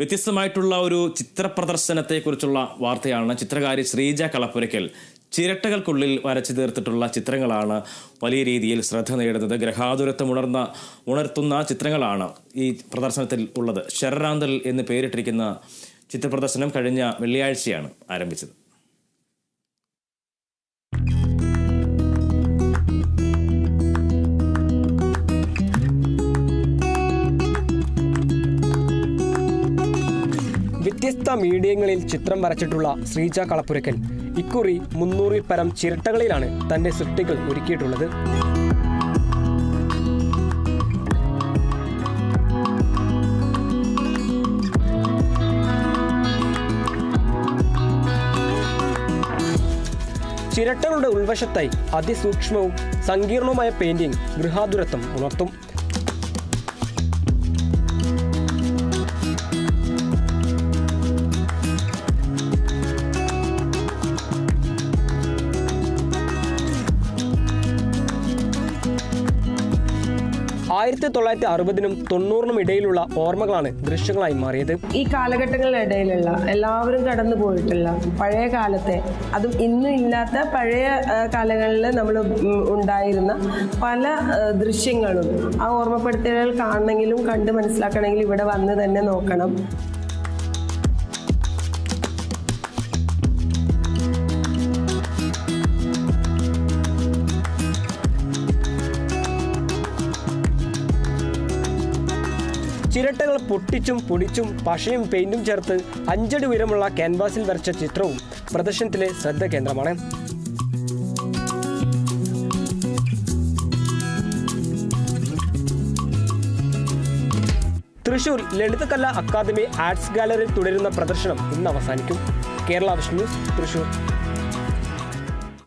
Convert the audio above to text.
വ്യത്യസ്തമായിട്ടുള്ള ഒരു ചിത്ര പ്രദർശനത്തെക്കുറിച്ചുള്ള വാർത്തയാണ് ചിത്രകാരി ശ്രീജ കളപ്പുരയ്ക്കൽ. ചിരട്ടകൾക്കുള്ളിൽ വരച്ചു തീർത്തിട്ടുള്ള ചിത്രങ്ങളാണ് വലിയ രീതിയിൽ ശ്രദ്ധ നേടുന്നത്. ഗ്രഹാതുരത്വം ഉണർന്ന ഉണർത്തുന്ന ചിത്രങ്ങളാണ് ഈ പ്രദർശനത്തിൽ ഉള്ളത്. ശരറാന്തൽ എന്ന് പേരിട്ടിരിക്കുന്ന ചിത്രപ്രദർശനം കഴിഞ്ഞ വെള്ളിയാഴ്ചയാണ് ആരംഭിച്ചത്. വ്യത്യസ്ത മീഡിയങ്ങളിൽ ചിത്രം വരച്ചിട്ടുള്ള ശ്രീജ കളപ്പുരക്കൽ ഇക്കുറി മുന്നൂറിൽ പരം ചിരട്ടകളിലാണ് തന്റെ സൃഷ്ടികൾ ഒരുക്കിയിട്ടുള്ളത്. ചിരട്ടകളുടെ ഉൾവശത്തായി അതിസൂക്ഷ്മവും സങ്കീർണവുമായ പെയിന്റിംഗ് ഗൃഹാതുരത്വം ഉണർത്തും. ആയിരത്തി തൊള്ളായിരത്തി അറുപതിനും തൊണ്ണൂറിനും ഇടയിലുള്ള ഓർമ്മകളാണ് ദൃശ്യങ്ങളായി മാറിയത്. ഈ കാലഘട്ടങ്ങളിലിടയിലുള്ള എല്ലാവരും കടന്നു പോയിട്ടുള്ള പഴയ കാലത്തെ അതും ഇന്നും ഇല്ലാത്ത പഴയ കാലങ്ങളിൽ നമ്മൾ ഉണ്ടായിരുന്ന പല ദൃശ്യങ്ങളും ആ ഓർമ്മപ്പെടുത്തലുകൾ കാണണമെങ്കിലും കണ്ട് മനസ്സിലാക്കണമെങ്കിലും ഇവിടെ വന്ന് തന്നെ നോക്കണം. ചിരട്ടകൾ പൊട്ടിച്ചും പൊടിച്ചും പശയും പെയിന്റും ചേർത്ത് അഞ്ചടി ഉയരമുള്ള ക്യാൻവാസിൽ വരച്ച ചിത്രവും പ്രദർശനത്തിലെ ശ്രദ്ധ കേന്ദ്രമാണ്. തൃശൂർ ലളിതകല അക്കാദമി ആർട്സ് ഗാലറിയിൽ തുടരുന്ന പ്രദർശനം ഇന്ന് അവസാനിക്കും. കേരള വിഷ്ണു തൃശൂർ.